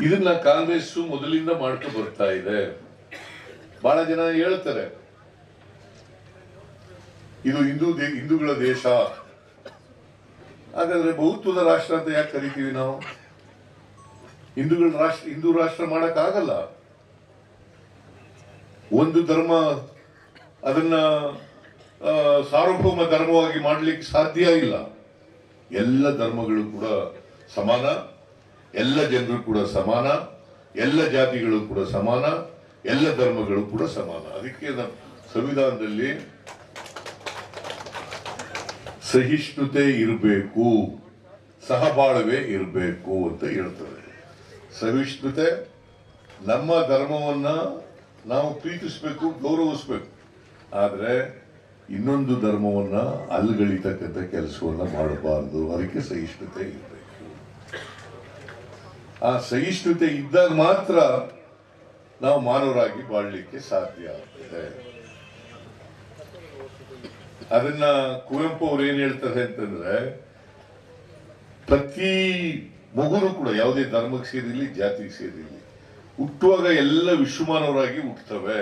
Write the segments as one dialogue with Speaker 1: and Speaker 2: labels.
Speaker 1: ಇದನ್ನ ಕಾಂಗ್ರೆಸ್ ಮೊದಲಿಂದ ಮಾಡ್ಕೊ ಬರ್ತಾ ಇದೆ. ಬಹಳ ಜನ ಹೇಳ್ತಾರೆ. ಇದು ಹಿಂದೂ ಹಿಂದೂಗಳ ದೇಶ. ಹಾಗಾದ್ರೆ ಬಹುತ್ವದ ರಾಷ್ಟ್ರ ಅಂತ ಯಾಕೆ ಕರಿತೀವಿ ನಾವು? ಹಿಂದೂಗಳ ರಾಷ್ಟ್ರ, ಹಿಂದೂ ರಾಷ್ಟ್ರ ಮಾಡಕ್ ಆಗಲ್ಲ ಒಂದು ಧರ್ಮ ಅದನ್ನ ಸಾರ್ವಭೌಮ ಧರ್ಮವಾಗಿ ಮಾಡ್ಲಿಕ್ಕೆ ಸಾಧ್ಯ ಇಲ್ಲ. ಎಲ್ಲ ಧರ್ಮಗಳು ಕೂಡ ಸಮಾನ. ಎಲ್ಲ ಜನರು ಕೂಡ ಸಮಾನ, ಎಲ್ಲ ಜಾತಿಗಳು ಕೂಡ ಸಮಾನ, ಎಲ್ಲ ಧರ್ಮಗಳು ಕೂಡ ಸಮಾನ. ಅದಕ್ಕೆ ಸಂವಿಧಾನದಲ್ಲಿ ಸಹಿಷ್ಣುತೆ ಇರಬೇಕು, ಸಹಬಾಳ್ವೆ ಇರಬೇಕು ಅಂತ ಹೇಳ್ತಾರೆ. ಸಹಿಷ್ಣುತೆ ನಮ್ಮ ಧರ್ಮವನ್ನ ನಾವು ಪ್ರೀತಿಸ್ಬೇಕು, ಗೌರವಿಸ್ಬೇಕು. ಆದ್ರೆ ಇನ್ನೊಂದು ಧರ್ಮವನ್ನ ಅಲ್ಗಳಿತಕ್ಕಂಥ ಕೆಲಸವನ್ನ ಮಾಡಬಾರದು. ಅದಕ್ಕೆ ಸಹಿಷ್ಣುತೆ ಇರಬೇಕು. ಆ ಸಹಿಷ್ಣುತೆ ಇದ್ದಾಗ ಮಾತ್ರ ನಾವು ಮಾನವರಾಗಿ ಬಾಳ್ಲಿಕ್ಕೆ ಸಾಧ್ಯ ಆಗ್ತದೆ. ಅದನ್ನ ಕುವೆಂಪು ಅವ್ರು ಏನ್ ಹೇಳ್ತಾರೆ ಅಂತಂದ್ರೆ, ಪ್ರತಿ ಮಗುನು ಕೂಡ ಯಾವುದೇ ಧರ್ಮಕ್ಕೆ ಸೇರಿರ್ಲಿ, ಜಾತಿಗೆ ಸೇರಿರ್ಲಿ, ಹುಟ್ಟುವಾಗ ಎಲ್ಲ ವಿಶ್ವಮಾನವರಾಗಿ ಹುಟ್ಟುತ್ತವೆ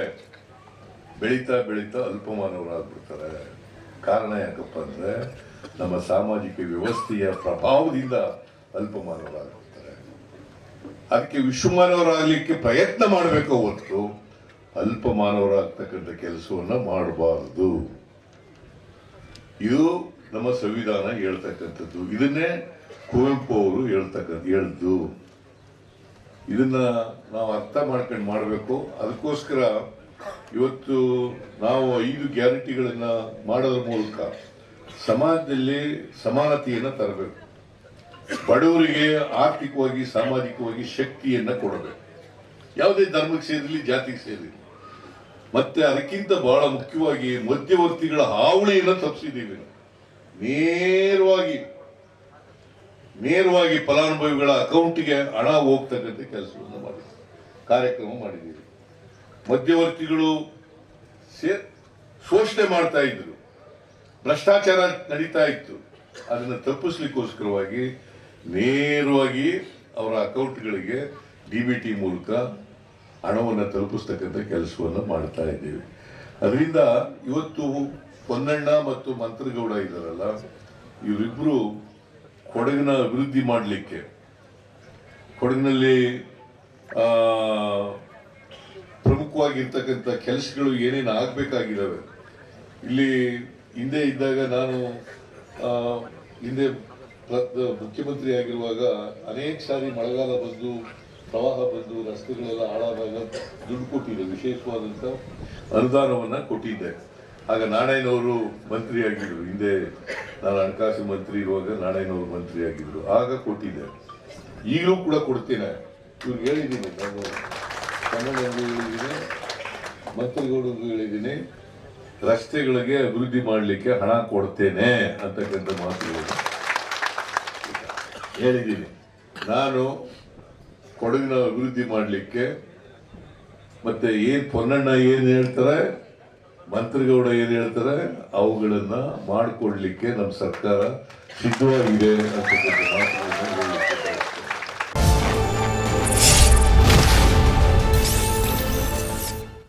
Speaker 1: ಬೆಳೀತಾ ಬೆಳೀತಾ ಅಲ್ಪಮಾನವರಾಗ್ಬಿಡ್ತಾರೆ ಕಾರಣ ಯಾಕಪ್ಪ ಅಂದ್ರೆ, ನಮ್ಮ ಸಾಮಾಜಿಕ ವ್ಯವಸ್ಥೆಯ ಪ್ರಭಾವದಿಂದ ಅಲ್ಪಮಾನವರಾಗ್ಬಿಡ್ತಾರೆ ಅದಕ್ಕೆ ವಿಶ್ವಮಾನವರಾಗಲಿಕ್ಕೆ ಪ್ರಯತ್ನ ಮಾಡಬೇಕು ಹೊರತು ಅಲ್ಪಮಾನವರಾಗ್ತಕ್ಕಂಥ ಕೆಲಸವನ್ನು ಮಾಡಬಾರದು. ಇದು ನಮ್ಮ ಸಂವಿಧಾನ ಹೇಳ್ತಕ್ಕಂಥದ್ದು. ಇದನ್ನೇ ಕುವೆಂಪು ಅವರು ಹೇಳ್ತಕ್ಕಂಥ ಹೇಳ್ದು. ಇದನ್ನ ನಾವು ಅರ್ಥ ಮಾಡ್ಕೊಂಡು ಮಾಡಬೇಕು. ಅದಕ್ಕೋಸ್ಕರ ಇವತ್ತು ನಾವು ಐದು ಗ್ಯಾರಂಟಿಗಳನ್ನ ಮಾಡೋದ್ರ ಮೂಲಕ ಸಮಾಜದಲ್ಲಿ ಸಮಾನತೆಯನ್ನು ತರಬೇಕು. ಬಡವರಿಗೆ ಆರ್ಥಿಕವಾಗಿ, ಸಾಮಾಜಿಕವಾಗಿ ಶಕ್ತಿಯನ್ನ ಕೊಡಬೇಕು. ಯಾವುದೇ ಧರ್ಮಕ್ಕೆ ಸೇರಿರಲಿ, ಜಾತಿಗೆ ಸೇರಿರಲಿ. ಮತ್ತೆ ಅದಕ್ಕಿಂತ ಬಹಳ ಮುಖ್ಯವಾಗಿ ಮಧ್ಯವರ್ತಿಗಳ ಹಾವಳಿಯನ್ನು ತಪ್ಪಿಸಿದ್ದೀವಿ. ನೇರವಾಗಿ ನೇರವಾಗಿ ಫಲಾನುಭವಿಗಳ ಅಕೌಂಟ್ಗೆ ಹಣ ಹೋಗ್ತಕ್ಕಂಥ ಕೆಲಸವನ್ನು ಮಾಡಿದ್ದೀವಿ. ಕಾರ್ಯಕ್ರಮ ಮಾಡಿದ್ದೀವಿ. ಮಧ್ಯವರ್ತಿಗಳು ಸೇ, ಶೋಷಣೆ ಮಾಡ್ತಾ ಇದ್ರು. ಭ್ರಷ್ಟಾಚಾರ ನಡೀತಾ ಇತ್ತು. ಅದನ್ನು ತಪ್ಪಿಸ್ಲಿಕ್ಕೋಸ್ಕರವಾಗಿ ನೇರವಾಗಿ ಅವರ ಅಕೌಂಟ್ಗಳಿಗೆ ಡಿ ಬಿ ಟಿ ಮೂಲಕ ಹಣವನ್ನು ತಲುಪಿಸ್ತಕ್ಕಂಥ ಕೆಲಸವನ್ನು ಮಾಡ್ತಾ ಇದ್ದೇವೆ. ಅದರಿಂದ ಇವತ್ತು ಹೊನ್ನಣ್ಣ ಮತ್ತು ಮಂತ್ರಗೌಡ ಇದ್ದಾರಲ್ಲ ಇವರಿಬ್ಬರು ಕೊಡಗಿನ ಅಭಿವೃದ್ಧಿ ಮಾಡಲಿಕ್ಕೆ, ಕೊಡಗಿನಲ್ಲಿ ಪ್ರಮುಖವಾಗಿರ್ತಕ್ಕಂಥ ಕೆಲಸಗಳು ಏನೇನು ಆಗಬೇಕಾಗಿದ್ದಾವೆ. ಇಲ್ಲಿ ಹಿಂದೆ ಇದ್ದಾಗ ನಾನು ಹಿಂದೆ ಮುಖ್ಯಮಂತ್ರಿ ಆಗಿರುವಾಗ ಅನೇಕ ಸಾರಿ ಮಳೆಗಾಲ ಬಂದು, ಪ್ರವಾಹ ಬಂದು, ರಸ್ತೆಗಳೆಲ್ಲ ಹಾಳಾದಾಗ ದುಡ್ಡು ಕೊಟ್ಟಿದೆ ವಿಶೇಷವಾದಂಥ ಅನುದಾನವನ್ನ ಕೊಟ್ಟಿದ್ದೆ. ಆಗ ನಾರಾಯಣವರು ಮಂತ್ರಿ ಆಗಿದ್ರು ಹಿಂದೆ ನಾನು ಹಣಕಾಸು ಮಂತ್ರಿ ಇರುವಾಗ ನಾರಾಯಣವರು ಮಂತ್ರಿ ಆಗಿದ್ರು ಆಗ ಕೊಟ್ಟಿದ್ದೆ. ಈಗಲೂ ಕೂಡ ಕೊಡ್ತೇನೆ. ಇವ್ರಿಗೆ ಹೇಳಿದ್ದೀನಿ. ನಾನು ಕನ್ನಡಗೂ ಹೇಳಿದ್ದೀನಿ ಮಂತ್ರಿಗಳಿಗೂ ಹೇಳಿದ್ದೀನಿ. ರಸ್ತೆಗಳಿಗೆ ಅಭಿವೃದ್ಧಿ ಮಾಡಲಿಕ್ಕೆ ಹಣ ಕೊಡ್ತೇನೆ ಅಂತಕ್ಕಂಥ ಮಾತುಗಳು. ಹೇಳಿದ್ದೀನಿ ನಾನು ಕೊಡಗಿನ ಅಭಿವೃದ್ಧಿ ಮಾಡಲಿಕ್ಕೆ ಮತ್ತೆ ಏನು ಪೊನ್ನಣ್ಣ ಏನು ಹೇಳ್ತಾರೆ, ಮಂತ್ರಿಗೌಡ ಏನು ಹೇಳ್ತಾರೆ, ಅವುಗಳನ್ನು ಮಾಡಿಕೊಡ್ಲಿಕ್ಕೆ ನಮ್ಮ ಸರ್ಕಾರ ಸಿದ್ಧವಾಗಿದೆ ಅಂತಕ್ಕಂಥ ಹೇಳಿದ್ದೀನಿ.